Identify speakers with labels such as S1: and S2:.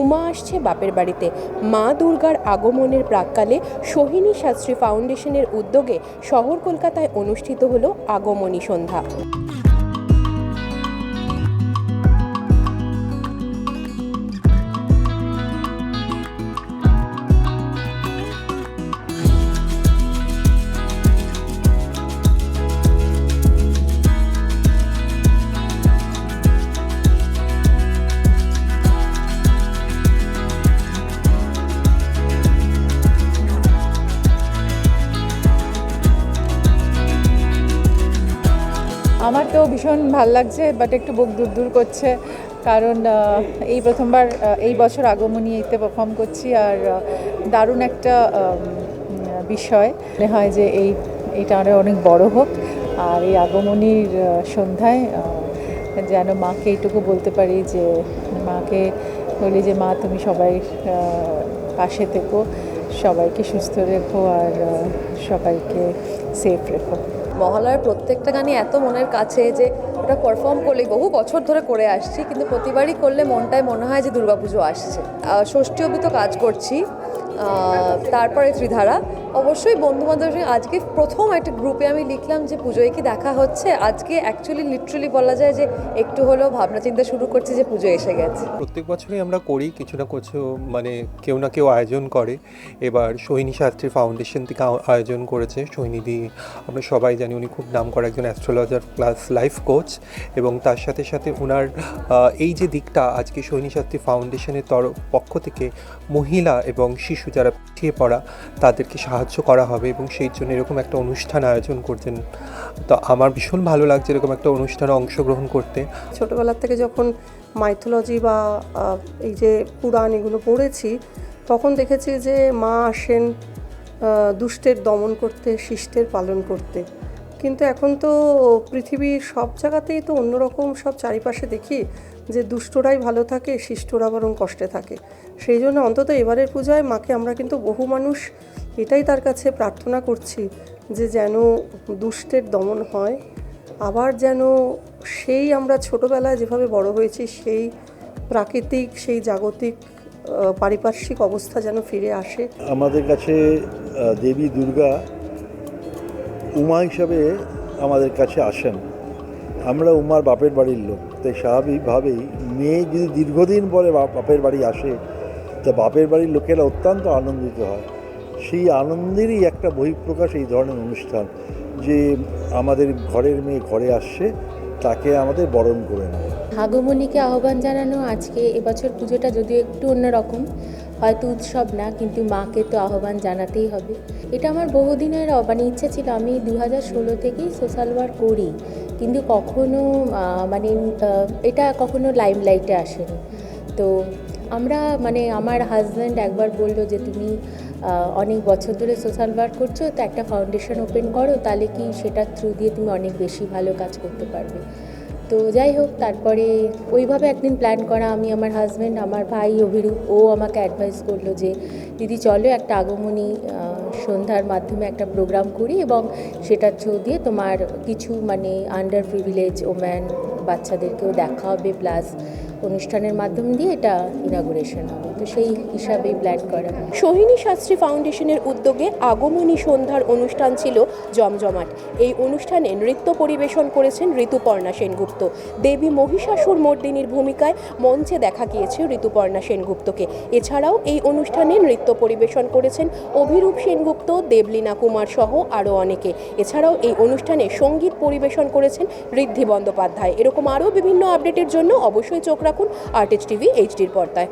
S1: উমা আসছে বাপের বাড়িতে। মা দুর্গার আগমনের প্রাককালে সোহিনী শাস্ত্রী ফাউন্ডেশনের উদ্যোগে শহর কলকাতায় অনুষ্ঠিত হলো আগমনী সন্ধ্যা।
S2: আমার তো ভীষণ ভালো লাগছে বাট একটু বুক দূর দূর করছে। কারণ এই প্রথমবার এই বছর আগমনী এতে পারফর্ম করছি আর দারুণ একটা বিষয়। মনে হয় যে এই, এটা আরও অনেক বড় হোক। আর এই আগমনীর সন্ধ্যায় যেন মাকে এইটুকু বলতে পারি যে, মাকে বলি যে, মা, তুমি সবাই পাশে থেকো। সবাইকে সুস্থ রেখো আর সবাইকে সেফ রেখো।
S3: মহালয়ার প্রত্যেকটা গানই এত মনের কাছে যে ওটা পারফর্ম করলে বহু বছর ধরে করে আসছি, কিন্তু প্রতিবারই করলে মনটায় মনে হয় যে দুর্গাপুজো আসছে। ষষ্ঠী অবধি তো কাজ করছি তারপরে ত্রিধারা অবশ্যই বন্ধু বান্ধবের আজকে প্রথম একটা গ্রুপে আমি লিখলাম যে পুজোয় কি দেখা হচ্ছে। আজকে অ্যাকচুয়ালি লিটারালি বলা যায় যে একটু হলেও ভাবনা চিন্তা শুরু করছে যে পুজো এসে গেছে।
S4: প্রত্যেক বছরই আমরা করি, কিছু না কিছু মানে কেউ না কেউ আয়োজন করে। এবার সোহিনী শাস্ত্রী ফাউন্ডেশন থেকে আয়োজন করেছে। সোহিনীদি আমরা সবাই জানি উনি খুব নাম করা একজন অ্যাস্ট্রোলজার প্লাস লাইফ কোচ এবং তার সাথে সাথে ওনার এই যে দিকটা আজকে সোহিনী শাস্ত্রী ফাউন্ডেশনের তরফ পক্ষ থেকে মহিলা এবং শিশু যারা পিছিয়ে পড়া, তাদেরকে সাহায্য করা হবে এবং সেই জন্য এরকম একটা অনুষ্ঠান আয়োজন করছেন তো আমার ভীষণ ভালো লাগছে এরকম একটা অনুষ্ঠানে অংশগ্রহণ করতে।
S5: ছোটোবেলার থেকে যখন মাইথোলজি বা এই যে পুরাণ এগুলো পড়েছি, তখন দেখেছি যে মা আসেন দুষ্টের দমন করতে, শিষ্টের পালন করতে। কিন্তু এখন তো পৃথিবীর সব জায়গাতেই তো অন্যরকম সব চারিপাশে দেখি যে দুষ্টরাই ভালো থাকে, শিষ্টরা বরং কষ্টে থাকে। সেই জন্য অন্তত এবারের পূজায় মাকে আমরা কিন্তু বহু মানুষ এটাই তার কাছে প্রার্থনা করছি যে যেন দুষ্টের দমন হয়, আবার যেন সেই আমরা ছোটোবেলায় যেভাবে বড় হয়েছি সেই প্রাকৃতিক, সেই জাগতিক পারিপার্শ্বিক অবস্থা যেন ফিরে আসে।
S6: আমাদের কাছে দেবী দুর্গা উমা হিসাবে আমাদের কাছে আসেন। আমরা উমার বাপের বাড়ির লোক, তাই স্বাভাবিকভাবেই মেয়ে যদি দীর্ঘদিন পরে বাপের বাড়ি আসে, তা বাপের বাড়ির লোকেরা অত্যন্ত আনন্দিত হয়। সেই আনন্দেরই একটা বহিঃপ্রকাশ এই ধরনের অনুষ্ঠান, যে আমাদের ঘরের মেয়ে ঘরে আসছে, তাকে আমাদের বরণ করে নেয়।
S7: আগমনীকে আহ্বান জানানো, আজকে এবছর পুজোটা যদিও একটু অন্যরকম, হয়তো উৎসব না, কিন্তু মাকে তো আহ্বান জানাতেই হবে। এটা আমার বহুদিনের মানে ইচ্ছা ছিল, আমি দু হাজার ষোলো থেকেই সোশ্যাল ওয়ার্ক করি, কিন্তু কখনো মানে এটা কখনো লাইমলাইটে আসেনি। তো আমরা মানে আমার হাজব্যান্ড একবার বলল যে, তুমি অনেক বছর ধরে সোশ্যাল ওয়ার্ক করছ, তো একটা ফাউন্ডেশন ওপেন করো, তাহলে কি সেটার থ্রু দিয়ে তুমি অনেক বেশি ভালো কাজ করতে পারবে? তো যাই হোক, তারপরে ওইভাবে একদিন প্ল্যান করা, আমি আমার হাজব্যান্ড আমার ভাই অভিরূপ, ও আমাকে অ্যাডভাইস করল যে, দিদি, চলো একটা আগমনী সন্ধ্যার মাধ্যমে একটা প্রোগ্রাম করি এবং সেটার থ্রু দিয়ে তোমার কিছু মানে আন্ডার প্রিভিলেজ ওম্যান বাচ্চাদেরকেও দেখা হবে প্লাস অনুষ্ঠানের মাধ্যম দিয়ে এটা ইনাগুরেশন হবে। তো সেই হিসাবেই প্ল্যান করা।
S1: সোহিনী শাস্ত্রী ফাউন্ডেশনের উদ্যোগে আগমনী সন্ধ্যার অনুষ্ঠান ছিল জমজমাট। এই অনুষ্ঠানে নৃত্য পরিবেশন করেছেন ঋতুপর্ণা সেনগুপ্ত। দেবী মহিষাসুর মর্দিনীর ভূমিকায় মঞ্চে দেখা গিয়েছে ঋতুপর্ণা সেনগুপ্তকে। এছাড়াও এই অনুষ্ঠানে নৃত্য পরিবেশন করেছেন অভিরূপ সেনগুপ্ত, দেবলীনা কুমার সহ আরও অনেকে। এছাড়াও এই অনুষ্ঠানে সংগীত পরিবেশন করেছেন ঋদ্ধি বন্দ্যোপাধ্যায়। এরকম আরও বিভিন্ন আপডেটের জন্য অবশ্যই চোখ রাখুন আর্টিস্ট টিভি এইচডির পর্দায়।